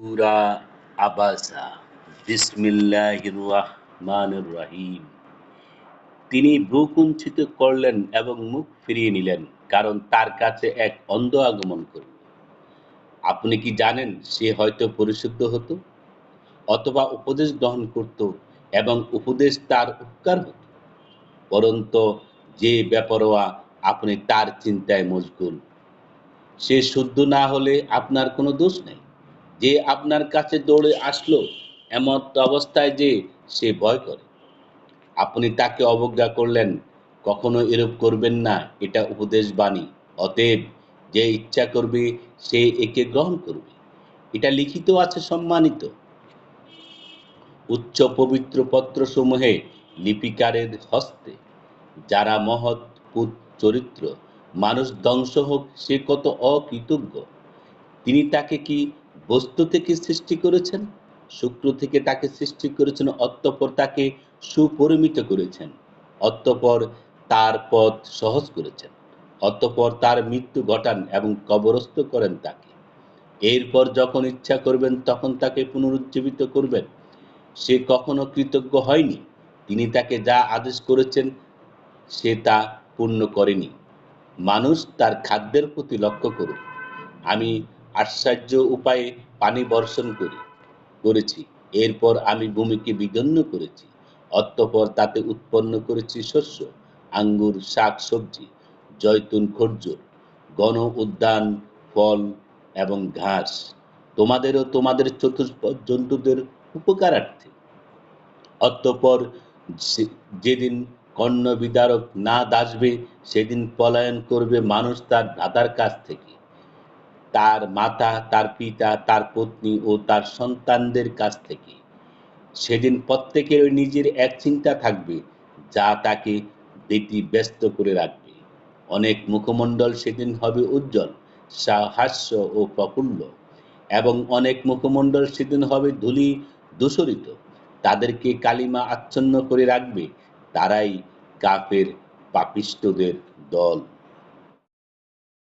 সুরা আবাসা। বিসমিল্লাহির রহমানির রহিম তিনি ভ্রুকুঞ্চিত করলেন এবং মুখ ফিরিয়ে নিলেন, কারণ তার কাছে এক অন্ধ আগমন করল। আপনি কি জানেন সে হয়তো পরিশুদ্ধ হতো, অথবা উপদেশ গ্রহণ করত এবং উপদেশ তার উপকার হতো? পরন্ত যে বেপরোয়া আপনি তার চিন্তায় মশগুল। সে শুদ্ধ না হলে আপনার কোনো দোষ নেই। যে আপনার কাছে দৌড়ে আসলো, এমন অবস্থায় যে সে ভয় করে। আপনি তাকে অবজ্ঞা করলেন, কখনো এরূপ করবেন না, এটা উপদেশ বাণী। অতএব যে ইচ্ছা করবে, সে একে গ্রহণ করবে। এটা লিখিত আছে, সম্মানিত। উচ্চ পবিত্র পত্রসমূহে লিপিকারের হস্তে, যারা মহৎ পুত চরিত্র, মানুষ ধ্বংস হোক, সে কত অকৃতজ্ঞ। তিনি তাকে কি বস্তু থেকে সৃষ্টি করেছেন, শুক্র থেকে তাকে সৃষ্টি করেছেন, অতঃপর তাকে সুপরিমিত করেছেন, অতঃপর তার পথ সহজ করেছেন, অতঃপর তার মৃত্যু ঘটান এবং কবরস্থ করেন তাকে। এরপর যখন ইচ্ছা করবেন, তখন তাকে পুনরুজ্জীবিত করবেন। সে কখনো কৃতজ্ঞ হয়নি। তিনি তাকে যা আদেশ করেছেন, সে তা পূর্ণ করেনি। মানুষ তার খাদ্যের প্রতি লক্ষ্য করুক। আমি আশ্চর্য উপায়ে পানি বর্ষণ করি, করেছি। এরপর আমি ভূমিকে বিদন্ন করেছি। অতঃপর তাতে উৎপন্ন করেছি শস্য, আঙ্গুর, শাক, সবজি, জয়তুন, খর্জুর, গণ উদ্যান, ফল এবং ঘাস। তোমাদেরও তোমাদের চতুষ্পদ জন্তুদের উপকারার্থে। অতঃপর যেদিন কর্ণ বিদারক না দাসবে সেদিন পলায়ন করবে মানুষ তার দাদার কাছ থেকে। তার মাতা, তার পিতা, তার পত্নী ও তার সন্তানদের কাছ থেকে। সেদিন প্রত্যেকের নিজের এক চিন্তা থাকবে, যা তাকে বেটি ব্যস্ত করে রাখবে। অনেক মুখমণ্ডল সেদিন হবে উজ্জ্বল সা- হাস্য ও প্রফুল্ল, এবং অনেক মুখমণ্ডল সেদিন হবে ধূলি দূষরিত তাদেরকে কালিমা আচ্ছন্ন করে রাখবে, তারাই কাফের পাপিষ্টদের দল।